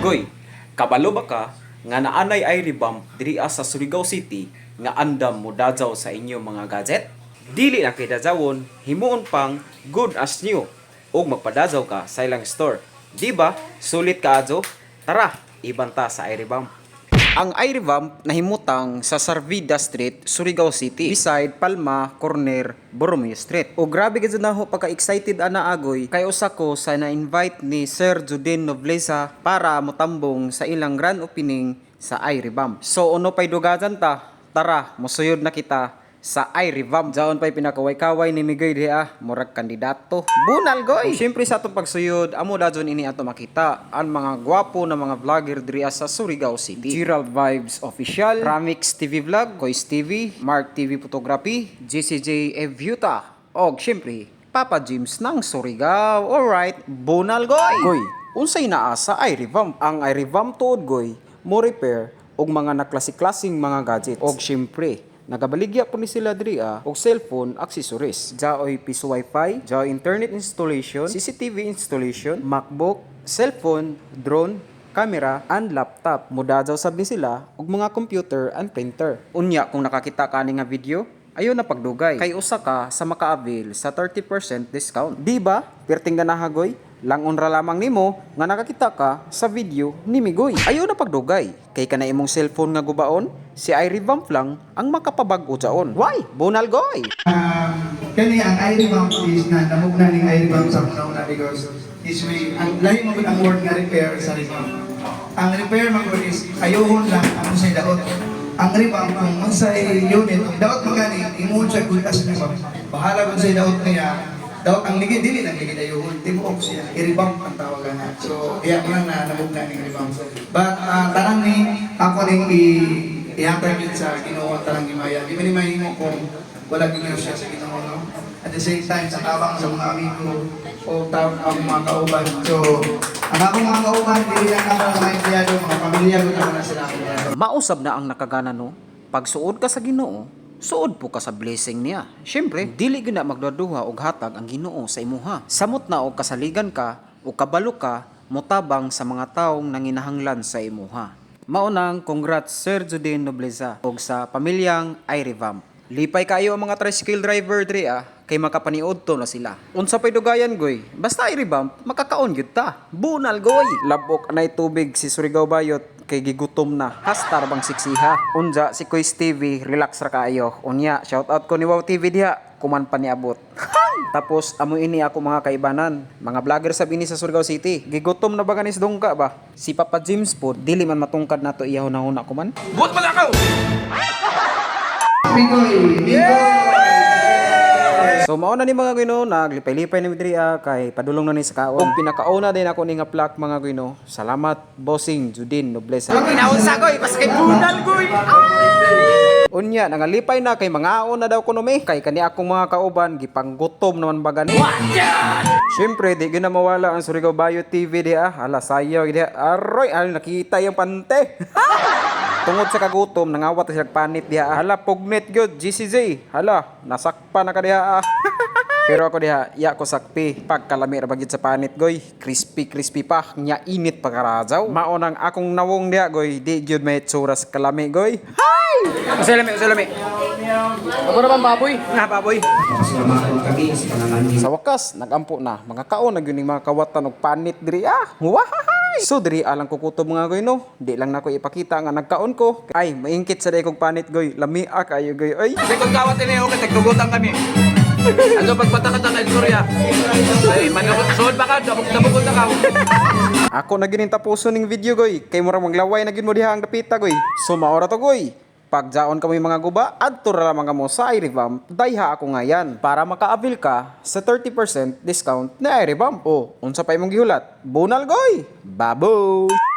Goy, kabalo ba ka nga naanay ay ribam diri sa Surigao City nga andam mo dadyaw sa inyo mga gadget? Dili na kay dadzawon, himuon pang good as new ug magpadadyaw ka sa ilang store. Di ba? Sulit ka adyo? Tara, ibanta sa iRibam. Ang iRevamp nahimutang sa Sarvida Street, Surigao City, beside Palma Corner, Borromeo Street. O grabe gid na ho pagka-excited ana agoy kay usa ko sa na-invite ni Sir Juden Nobleza para motambong sa ilang grand opening sa iRevamp. So uno pay dugadan ta, tara mosuyod na kita sa iRevamp. Jaon pa'y pinakaway-kaway ni Migay diha, murag kandidato. Bunal goy! Siyempre sa atong pagsuyod, amo dadyon ini ato makita ang mga gwapo na mga vlogger diri sa Surigao City. Gerald Vibes Official, Ramix TV Vlog, Kois TV, Mark TV Photography, GCJ Evuta, og siyempre, Papa James ng Surigao. Alright, bunal goy! Goy, unsay naa sa iRevamp? Ang iRevamp tuod goy, mo repair og mga naklase-klaseng mga gadgets. Og siyempre, Nagabaligya po ni sila diri ah, og cellphone accessories. Jaoy piso wifi, jaoy internet installation, CCTV installation, MacBook, cellphone, drone, camera, and laptop. Mudajaw sab ni sila og mga computer and printer. Unya kung nakakita ka ni nga video, ayo na pagdugay. Kay usa ka sa maka-avail sa 30% discount. Di ba? Perting ganahagoy, langon ra lamang nimo nga nakakita ka sa video ni Migoy. Ayo na pagdugay. Kay kana imong cellphone nga gubaon, si iRevamp lang ang makapabag-o jaon. Why? Bunal goy. Um, kani ang iRevamp is na namugna ning iRevamp sa una because is way ang lahi mo ang word nga repair sa revamp. Ang repair man is ayohon lang ang say daot. Ang revamp ang unsay unit ang daot magani imong siya good as revamp. Bahala kung say daot niya daot ang ligid dili nang ligid ayohon tibuok siya i-revamp ang tawagan na. So iya man na namugna ning revamp. But uh, tanang ni ako ning i ihatag yun sa Ginoo at tarang gimaya. Di ba ni mahimo kung wala ginoo siya sa Ginoo no? At the same time sa tabang sa mga amigo o tawag ang mga kauban. So, ang akong mga kauban, dili lang ako mga empleyado, mga pamilya ko Mausab na ang nakagana no. Pag suod ka sa Ginoo, suod po ka sa blessing niya. Syempre, dili gyud na magduduha og hatag ang Ginoo sa imuha. Samot na og kasaligan ka o kabalo ka motabang sa mga taong nanginahanglan sa imuha. Maunang congrats Sir Judin Nobleza og sa pamilyang iRevamp. Lipay kayo ang mga tricycle driver diri ah, kay makapaniod to na sila. Unsa pay dugayan goy? Basta i-revamp, makakaon gyud ta. Bunal goy. Labok anay tubig si Surigao Bayot kay gigutom na. Hastar bang siksiha. Unja si Kuy TV, relax ra kaayo. Unya, shout out ko ni Wow TV diha, kuman pa niabot. Tapos amo ini ako mga kaibanan, mga vlogger sa bini sa Surigao City. Gigutom na ba ganis dongka ba? Si Papa James po, dili man matungkad nato iyaw na huna ko man. Buot man ako! Pigoy! So mao na ni mga Gino, naglipay-lipay ni diri ah, kay padulong na ni sa kaon. Ug pinakauna din ako ni nga plak mga Gino. Salamat bossing Judin Noblesa. Kinaunsa ko, ipas kay bunal ko! Unya, nangalipay na kay mga na daw kuno me. Kay kani akong mga kauban gipanggutom naman ba gani. Siyempre, di gina mawala ang Surigao Bayo TV di ah. Hala sayaw di ah. Aroy, al nakita yung pante. Tungod sa kagutom, nangawat na sila panit diha. ah. Hala, pugnet gyud GCJ. Hala, nasakpa na ka diha ah. Pero ako diha, iya ko sakpi. Pagkalami ra bagid sa panit goy. Crispy crispy pa, nya init pa karajaw. Mao nang akong nawong diha goy, di gyud may tsura sa kalami goy. Hi! Usalami, usalami. Ako naman baboy. Nga baboy. Sa wakas, nagampo na. Mga kaon na gyud mga kawatan og panit diri ah. Wahahay! So diri alang kukutob mga goy no. Di lang nako ipakita nga nagkaon ko. Ay, maingkit sa day kog panit goy. Lami ah kayo goy. Ay. Kasi kung kawat ini ako, tagtugutan kami. Ano pagpataka ka istorya? Ay, manabot, suod ba ka? Dabog dabog ka. Ako na ginin tapuso ning video goy. Kay murang maglaway na gyud mo diha ang dapita goy. So maora to goy. Pagjaon kami mga guba, adto ra lamang mo sa iRevamp, dayha ako nga yan. Para maka-avail ka sa 30% discount na iRevamp. O, unsa pa imong gihulat? Bunal goy! Baboy!